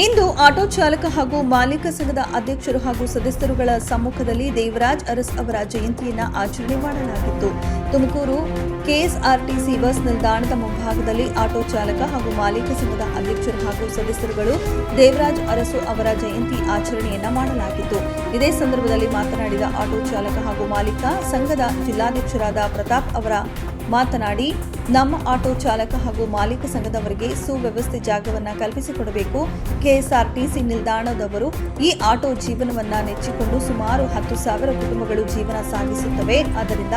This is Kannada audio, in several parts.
ಇಂದು ಆಟೋ ಚಾಲಕ ಹಾಗೂ ಮಾಲೀಕ ಸಂಘದ ಅಧ್ಯಕ್ಷರು ಹಾಗೂ ಸದಸ್ಯರುಗಳ ಸಮ್ಮುಖದಲ್ಲಿ ದೇವರಾಜ್ ಅರಸ್ ಅವರ ಜಯಂತಿಯನ್ನು ಆಚರಣೆ ಮಾಡಲಾಗಿತ್ತು. ತುಮಕೂರು ಕೆಎಸ್ಆರ್ಟಿಸಿ ಬಸ್ ನಿಲ್ದಾಣದ ಮುಂಭಾಗದಲ್ಲಿ ಆಟೋ ಚಾಲಕ ಹಾಗೂ ಮಾಲೀಕ ಸಂಘದ ಅಧ್ಯಕ್ಷರು ಹಾಗೂ ಸದಸ್ಯರುಗಳು ದೇವರಾಜ್ ಅರಸು ಅವರ ಜಯಂತಿ ಆಚರಣೆಯನ್ನ ಮಾಡಲಾಗಿತ್ತು. ಇದೇ ಸಂದರ್ಭದಲ್ಲಿ ಮಾತನಾಡಿದ ಆಟೋ ಚಾಲಕ ಹಾಗೂ ಮಾಲೀಕ ಸಂಘದ ಜಿಲ್ಲಾಧ್ಯಕ್ಷರಾದ ಪ್ರತಾಪ್ ಅವರ ಮಾತನಾಡಿ, ನಮ್ಮ ಆಟೋ ಚಾಲಕ ಹಾಗೂ ಮಾಲೀಕ ಸಂಘದವರಿಗೆ ಸುವ್ಯವಸ್ಥೆ ಜಾಗವನ್ನ ಕಲ್ಪಿಸಿಕೊಡಬೇಕು. ಕೆಎಸ್ಆರ್ಟಿಸಿ ನಿಲ್ದಾಣದವರು ಈ ಆಟೋ ಜೀವನವನ್ನ ನೆಚ್ಚಿಕೊಂಡು ಸುಮಾರು ಹತ್ತು ಸಾವಿರ ಕುಟುಂಬಗಳು ಜೀವನ ಸಾಗಿಸುತ್ತವೆ. ಆದ್ದರಿಂದ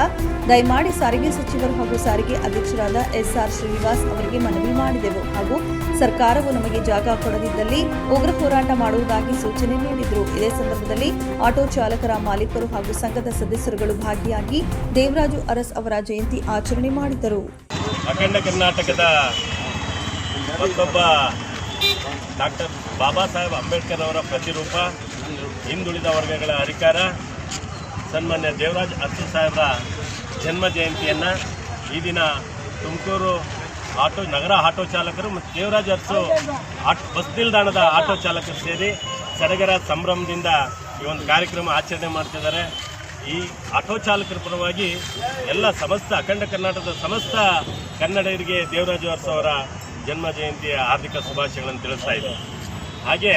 ದಯಮಾಡಿ ಸಾರಿಗೆ ಸಚಿವರು ಹಾಗೂ ಸಾರಿಗೆ ಅಧ್ಯಕ್ಷರಾದ ಎಸ್ಆರ್ ಶ್ರೀನಿವಾಸ್ ಅವರಿಗೆ ಮನವಿ ಮಾಡಿದೆವು ಹಾಗೂ ಸರ್ಕಾರವು ನಮಗೆ ಜಾಗ ಕೊಡದಿದ್ದಲ್ಲಿ ಉಗ್ರ ಹೋರಾಟ ಮಾಡುವುದಾಗಿ ಸೂಚನೆ ನೀಡಿದರು. ಇದೇ ಸಂದರ್ಭದಲ್ಲಿ ಆಟೋ ಚಾಲಕರ ಮಾಲೀಕರು ಹಾಗೂ ಸಂಘದ ಸದಸ್ಯರುಗಳು ಭಾಗಿಯಾಗಿ ದೇವರಾಜು ಅರಸ್ ಅವರ ಜಯಂತಿ ಆಚರಣೆ ಮಾಡಿದರು ಅಖಂಡ ಕರ್ನಾಟಕದ ಮತ್ತೊಬ್ಬ ಡಾಕ್ಟರ್ ಬಾಬಾ ಸಾಹೇಬ್ ಅಂಬೇಡ್ಕರ್ ಅವರ ಪ್ರತಿರೂಪ, ಹಿಂದುಳಿದ ವರ್ಗಗಳ ಅಧಿಕಾರ, ಸನ್ಮಾನ್ಯ ದೇವರಾಜ್ ಅರಸು ಸಾಹೇಬರ ಜನ್ಮ ಜಯಂತಿಯನ್ನು ಈ ದಿನ ತುಮಕೂರು ಆಟೋ, ನಗರ ಆಟೋ ಚಾಲಕರು ಮತ್ತು ದೇವರಾಜ್ ಅರಸು ಆಟ್, ಬಸ್ ನಿಲ್ದಾಣದ ಆಟೋ ಚಾಲಕರು ಸೇರಿ ಸಡಗರ ಸಂಭ್ರಮದಿಂದ ಈ ಒಂದು ಕಾರ್ಯಕ್ರಮ ಆಚರಣೆ ಮಾಡ್ತಿದ್ದಾರೆ. ಈ ಆಟೋ ಚಾಲಕರ ಪರವಾಗಿ ಎಲ್ಲ ಸಮಸ್ತ ಅಖಂಡ ಕರ್ನಾಟಕದ ಸಮಸ್ತ ಕನ್ನಡಿಗರಿಗೆ ದೇವರಾಜು ಅರಸು ಅವರ ಜನ್ಮ ಜಯಂತಿಯ ಹಾರ್ದಿಕ ಶುಭಾಶಯಗಳನ್ನು ತಿಳಿಸ್ತಾ ಇದ್ದೀನಿ ಹಾಗೆ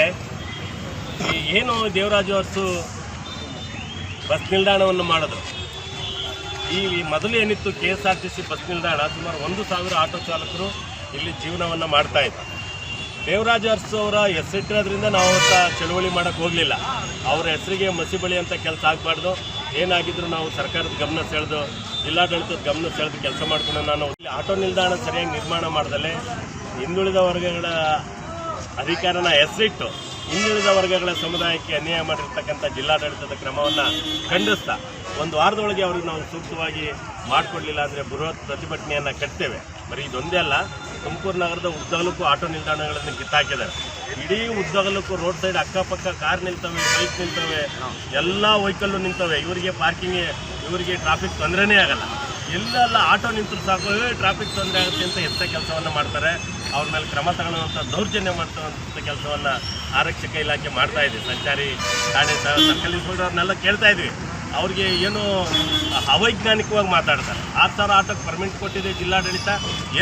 ಈ ಏನು ದೇವರಾಜು ಅರಸು ಬಸ್ ನಿಲ್ದಾಣವನ್ನು ಮಾಡಿದ್ರು. ಈ ಮೊದಲು ಏನಿತ್ತು K S R T C bus ನಿಲ್ದಾಣ, ಸುಮಾರು ಒಂದು ಸಾವಿರ ಆಟೋ ಚಾಲಕರು ಇಲ್ಲಿ ಜೀವನವನ್ನು ಮಾಡ್ತಾ ಇದ್ದರು ದೇವರಾಜ ಅರಸು ಅವರ ಹೆಸರಿಟ್ಟಿರೋದ್ರಿಂದ ನಾವು ಅವತ್ತ ಚಳುವಳಿ ಮಾಡೋಕ್ಕೆ ಹೋಗಲಿಲ್ಲ. ಅವರ ಹೆಸರಿಗೆ ಮಸಿ ಬಳಿ ಅಂತ ಕೆಲಸ ಆಗಬಾರ್ದು. ಏನಾಗಿದ್ರು ನಾವು ಸರ್ಕಾರದ ಗಮನ ಸೆಳೆದು ಜಿಲ್ಲಾಡಳಿತದ ಗಮನ ಸೆಳೆದು ಕೆಲಸ ಮಾಡ್ಕೊಂಡು ನಾನು ಇಲ್ಲಿ ಆಟೋ ನಿಲ್ದಾಣ ಸರಿಯಾಗಿ ನಿರ್ಮಾಣ ಮಾಡ್ದಲೆ ಹಿಂದುಳಿದ ವರ್ಗಗಳ ಅಧಿಕಾರನ ಹೆಸರಿಟ್ಟು ಹಿಂದುಳಿದ ವರ್ಗಗಳ ಸಮುದಾಯಕ್ಕೆ ಅನ್ಯಾಯ ಮಾಡಿರ್ತಕ್ಕಂಥ ಜಿಲ್ಲಾಡಳಿತದ ಕ್ರಮವನ್ನು ಖಂಡಿಸ್ತಾ ಒಂದು ವಾರದೊಳಗೆ ಅವ್ರಿಗೆ ನಾವು ಸೂಕ್ತವಾಗಿ ಮಾಡಿಕೊಡ್ಲಿಲ್ಲ ಅಂದರೆ ಬೃಹತ್ ಪ್ರತಿಭಟನೆಯನ್ನು ಕಟ್ತೇವೆ. ಬರೀ ಇದೊಂದೇ ಅಲ್ಲ, ತುಮಕೂರು ನಗರದ ಉದ್ದಾಲಕ್ಕೂ ಆಟೋ ನಿಲ್ದಾಣಗಳನ್ನು ಕಿತ್ತಾಕಿದ್ದಾರೆ. ಇಡೀ ಉದ್ದಗಲಕ್ಕೂ ರೋಡ್ ಸೈಡ್ ಅಕ್ಕಪಕ್ಕ ಕಾರ್ ನಿಲ್ತವೆ ಬೈಕ್ ನಿಲ್ತವೆ ಎಲ್ಲ ವೆಹಿಕಲ್ ನಿಂತವೆ. ಇವರಿಗೆ ಪಾರ್ಕಿಂಗ್ ಇವರಿಗೆ ಟ್ರಾಫಿಕ್ ತೊಂದರೆನೇ ಆಗಲ್ಲ. ಎಲ್ಲೆಲ್ಲ ಆಟೋ ನಿಂತರು ಸಾಕು ಟ್ರಾಫಿಕ್ ತೊಂದರೆ ಆಗುತ್ತೆ ಅಂತ ಎಂಥ ಕೆಲಸವನ್ನು ಮಾಡ್ತಾರೆ. ಅವ್ರ ಮೇಲೆ ಕ್ರಮ ತಗೊಳ್ಳುವಂಥ ದೌರ್ಜನ್ಯ ಮಾಡ್ತಕ್ಕಂಥ ಕೆಲಸವನ್ನು ಆರಕ್ಷಕ ಇಲಾಖೆ ಮಾಡ್ತಾ ಇದೆ. ಸಂಚಾರಿ ಠಾಣೆ ಸರ್ಕಲ್ ಅವ್ರನ್ನೆಲ್ಲ ಕೇಳ್ತಾ ಇದ್ವಿ. ಅವ್ರಿಗೆ ಏನು ಅವೈಜ್ಞಾನಿಕವಾಗಿ ಮಾತಾಡ್ತಾರೆ. ಆ ಥರ ಆಟೋಕ್ಕೆ ಪರ್ಮಿಟ್ ಕೊಟ್ಟಿದೆ ಜಿಲ್ಲಾಡಳಿತ.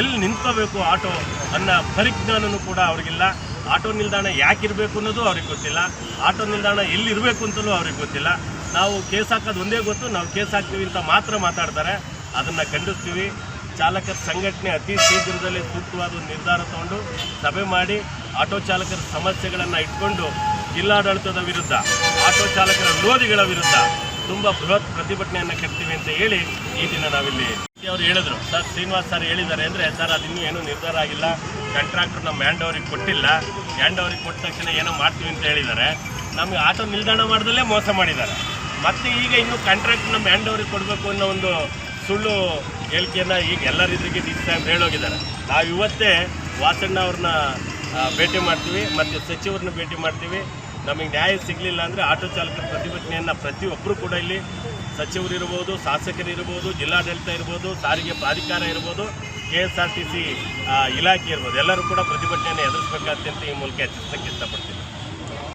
ಎಲ್ಲಿ ನಿಂತ್ಕೋಬೇಕು ಆಟೋ ಅನ್ನೋ ಪರಿಜ್ಞಾನನೂ ಕೂಡ ಅವ್ರಿಗಿಲ್ಲ. ಆಟೋ ನಿಲ್ದಾಣ ಯಾಕೆ ಇರಬೇಕು ಅನ್ನೋದು ಅವ್ರಿಗೆ ಗೊತ್ತಿಲ್ಲ. ಆಟೋ ನಿಲ್ದಾಣ ಎಲ್ಲಿರಬೇಕು ಅಂತಲೂ ಅವ್ರಿಗೆ ಗೊತ್ತಿಲ್ಲ. ನಾವು ಕೇಸ್ ಹಾಕೋದು ಒಂದೇ ಗೊತ್ತು, ನಾವು ಕೇಸ್ ಹಾಕ್ತೀವಿ ಅಂತ ಮಾತ್ರ ಮಾತಾಡ್ತಾರೆ. ಅದನ್ನು ಖಂಡಿಸ್ತೀವಿ. ಚಾಲಕರ ಸಂಘಟನೆ ಅತಿ ಶೀಘ್ರದಲ್ಲಿ ಸೂಕ್ತವಾದ ನಿರ್ಧಾರ ತಗೊಂಡು ಸಭೆ ಮಾಡಿ ಆಟೋ ಚಾಲಕರ ಸಮಸ್ಯೆಗಳನ್ನು ಇಟ್ಕೊಂಡು ಜಿಲ್ಲಾಡಳಿತದ ವಿರುದ್ಧ, ಆಟೋ ಚಾಲಕರ ವಿರೋಧಿಗಳ ವಿರುದ್ಧ ತುಂಬ ಬೃಹತ್ ಪ್ರತಿಭಟನೆಯನ್ನು ಕಟ್ತೀವಿ ಅಂತ ಹೇಳಿ ಈ ದಿನ ನಾವಿಲ್ಲಿ ಅವರು ಹೇಳಿದ್ರು, ಸರ್, ಶ್ರೀನಿವಾಸ್ ಸರ್ ಹೇಳಿದ್ದಾರೆ ಅಂದರೆ, ಸರ್ ಅದಿನ್ನೂ ಏನೂ ನಿರ್ಧಾರ ಆಗಿಲ್ಲ. ಕಾಂಟ್ರಾಕ್ಟರ್ ನಮ್ಮ ಹ್ಯಾಂಡ್ ಅವ್ರಿಗೆ ಕೊಟ್ಟಿಲ್ಲ. ಹ್ಯಾಂಡ್ ಅವ್ರಿಗೆ ಕೊಟ್ಟ ತಕ್ಷಣ ಏನೋ ಮಾಡ್ತೀವಿ ಅಂತ ಹೇಳಿದ್ದಾರೆ. ನಮಗೆ ಆಟೋ ನಿಲ್ದಾಣ ಮಾಡ್ದಲ್ಲೇ ಮೋಸ ಮಾಡಿದ್ದಾರೆ. ಮತ್ತೆ ಈಗ ಇನ್ನು ಕಾಂಟ್ರಾಕ್ಟ್ ನಮ್ಮ ಹ್ಯಾಂಡ್ ಅವ್ರಿಗೆ ಕೊಡಬೇಕು ಅನ್ನೋ ಒಂದು ಸುಳ್ಳು ಹೇಳಿಕೆಯನ್ನು ಈಗ ಎಲ್ಲರಿದ್ರಿಗೆ ಡಿ ಸಿ ಹೇಳೋಗಿದ್ದಾರೆ ನಾವು ಇವತ್ತೇ ವಾಸಣ್ಣ ಅವ್ರನ್ನ ಭೇಟಿ ಮಾಡ್ತೀವಿ, ಮತ್ತು ಸಚಿವರನ್ನ ಭೇಟಿ ಮಾಡ್ತೀವಿ. ನಮಗೆ ನ್ಯಾಯ ಸಿಗಲಿಲ್ಲ ಅಂದರೆ ಆಟೋ ಚಾಲಕರ ಪ್ರತಿಭಟನೆಯನ್ನು ಪ್ರತಿಯೊಬ್ಬರು ಕೂಡ ಇಲ್ಲಿ ಸಚಿವರು ಇರ್ಬೋದು ಶಾಸಕರು ಇರ್ಬೋದು ಜಿಲ್ಲಾಡಳಿತ ಇರ್ಬೋದು, ಸಾರಿಗೆ ಪ್ರಾಧಿಕಾರ ಇರ್ಬೋದು K S R T C ಇಲಾಖೆ ಇರ್ಬೋದು, ಎಲ್ಲರೂ ಕೂಡ ಪ್ರತಿಭಟನೆಯನ್ನು ಎದುರಿಸಬೇಕಂತ ಈ ಮೂಲಕ ಎಚ್ಚರಿಸಕ್ಕೆ ಇಷ್ಟಪಡ್ತೀನಿ.